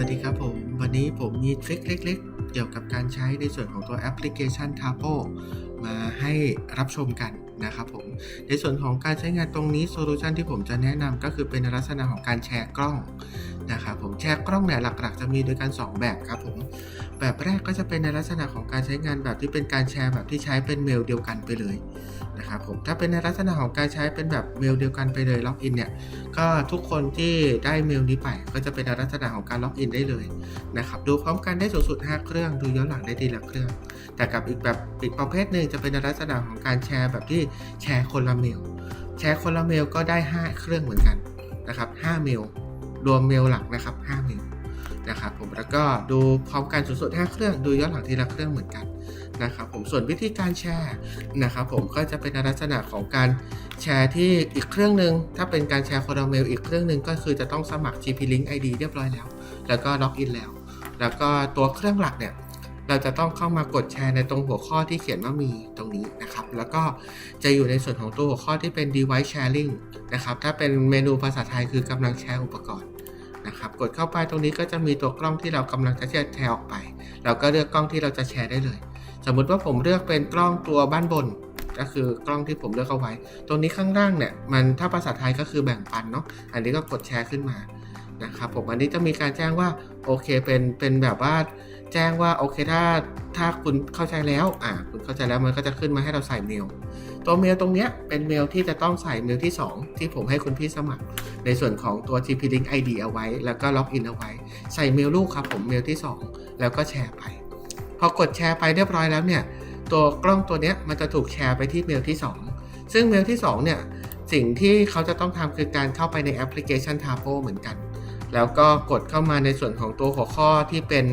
วัสดีครับผม วันนี้ผมมีทริคเล็ก ๆ เกี่ยวกับการใช้ในส่วนของตัวแอปพลิเคชัน t a p o มาให้รับชมกันนะครับผม ในส่วนของการใช้งานตรงนี้โซลูชันที่ผมจะแนะนำก็คือเป็นในลักษณะของการแชร์กล้องนะครับผมแชร์กล้องเนี่ยหลักๆ จะมีด้วยกัน 2 แบบครับผม แบบแรกก็จะเป็นในลักษณะของการใช้งานแบบที่เป็นการแชร์แบบที่ใช้เป็นเมลเดียวกันไปเลย นะครับผมถ้าเป็นในลักษณะของการใช้เป็นแบบเมลเดียวกันไปเลยล็อกอินเนี่ยก็ทุกคนที่ได้เมลนี้ไป ก็จะเป็นในลักษณะของการล็อกอินได้เลยนะครับดูพร้อมกันได้สูงสุด 5 เครื่องดูย้อนหลังได้ทีละเครื่อง แต่กับอีกแบบอีกประเภทหนึ่งจะเป็นในลักษณะของการแชร์แบบที่แชร์คนละเมล แชร์คนละเมลก็ได้ 5 เครื่องเหมือนกันนะครับ5เมลรวมเมลหลักนะครับ5เมล นะครับผมแล้วก็ดูพร้อมกันสูงสุด5เครื่องดูย้อนหลังทีละเครื่องเหมือนกันนะครับผมส่วนวิธีการแชร์นะครับผมก็จะเป็นในลักษณะของการแชร์ที่อีกเครื่องหนึ่งถ้าเป็นการแชร์คนละเมลอีกเครื่องหนึ่งก็คือจะต้องสมัคร GP Link ID เรียบร้อยแล้ว แล้วก็ล็อกอินแล้ว แล้วก็ตัวเครื่องหลักเนี่ยเราจะต้องเข้ามากดแชร์ในตรงหัวข้อที่เขียนว่ามีตรงนี้นะครับ แล้วก็จะอยู่ในส่วนของตัวหัวข้อที่เป็น device sharing นะครับ ถ้าเป็นเมนูภาษาไทยคือกำลังแชร์อุปกรณ์ นะครับ กดเข้าไปตรงนี้ก็จะมีตัวกล้องที่เรากำลังจะแชร์ออกไป เราก็เลือกกล้องที่เราจะแชร์ได้เลย สมมุติว่าผมเลือกเป็นกล้องตัวบ้านบน ก็คือกล้องที่ผมเลือกเอาไว้ ตรงนี้ข้างล่างเนี่ยมันถ้าภาษาไทยก็คือแบ่งปันเนาะ อันนี้ก็กดแชร์ขึ้นมานะครับผมอันนี้จะมีการแจ้งว่าโอเคเป็นเป็นแบบว่าแจ้งว่าโอเคถ้าถ้าคุณเข้าใจแล้วอ่าคุณเข้าใจแล้วมันก็จะขึ้นมาให้เราใส่เมล ตัวเมลตรงเนี้ยเป็นเมลที่จะต้องใส่เมลที่ 2 ที่ผมให้คุณพี่สมัคร ในส่วนของตัว GP Link ID เอาไว้ แล้วก็ล็อกอินเอาไว้ ใส่เมลลูกครับผมเมลที่ 2 แล้วก็แชร์ไป พอกดแชร์ไปเรียบร้อยแล้วเนี่ย ตัวกล้องตัวเนี้ยมันจะถูกแชร์ไปที่เมลที่ 2 ซึ่งเมลที่2เนี่ยสิ่งที่เขาจะต้องทำคือการเข้าไปในแอปพลิเคชัน t a p o เหมือนกัน แล้วก็กดเข้ามาในส่วนของตัวหัวข้อที่เป็น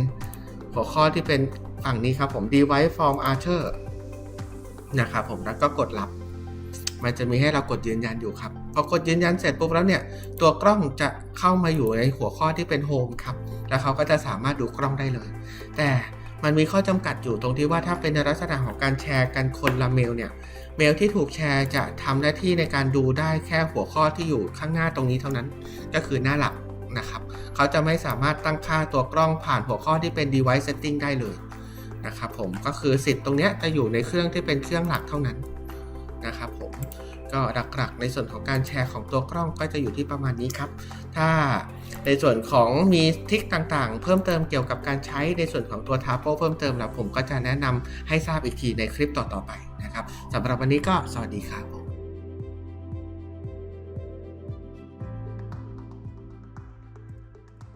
หัวข้อที่เป็นฝั่งนี้ครับผม device from Archer นะครับผมแล้วก็กดรับ มันจะมีให้เรากดยืนยันอยู่ครับ พอกดยืนยันเสร็จปุ๊บแล้วเนี่ย ตัวกล้องจะเข้ามาอยู่ในหัวข้อที่เป็นโฮมครับ แล้วเขาก็จะสามารถดูกล้องได้เลย แต่มันมีข้อจำกัดอยู่ตรงที่ว่าถ้าเป็นในลักษณะของการแชร์กันคนละเมลเนี่ย เมลที่ถูกแชร์จะทำหน้าที่ในการดูได้แค่หัวข้อที่อยู่ข้างหน้าตรงนี้เท่านั้น ก็คือหน้าหลักนะครับ เขาจะไม่สามารถตั้งค่าตัวกล้องผ่านหัวข้อที่เป็น device setting ได้เลยนะครับผม ก็คือสิทธิ์ตรงนี้จะอยู่ในเครื่องที่เป็นเครื่องหลักเท่านั้นนะครับผม ก็หลักๆ ในส่วนของการแชร์ของตัวกล้องก็จะอยู่ที่ประมาณนี้ครับ ถ้าในส่วนของมีทิคต่างๆ เพิ่มเติมเกี่ยวกับการใช้ในส่วนของตัว t a p o เพิ่มเติมแล้วผมก็จะแนะนำให้ทราบอีกทีในคลิปต่อๆไปนะครับสำหรับวันนี้ก็สวัสดีครับ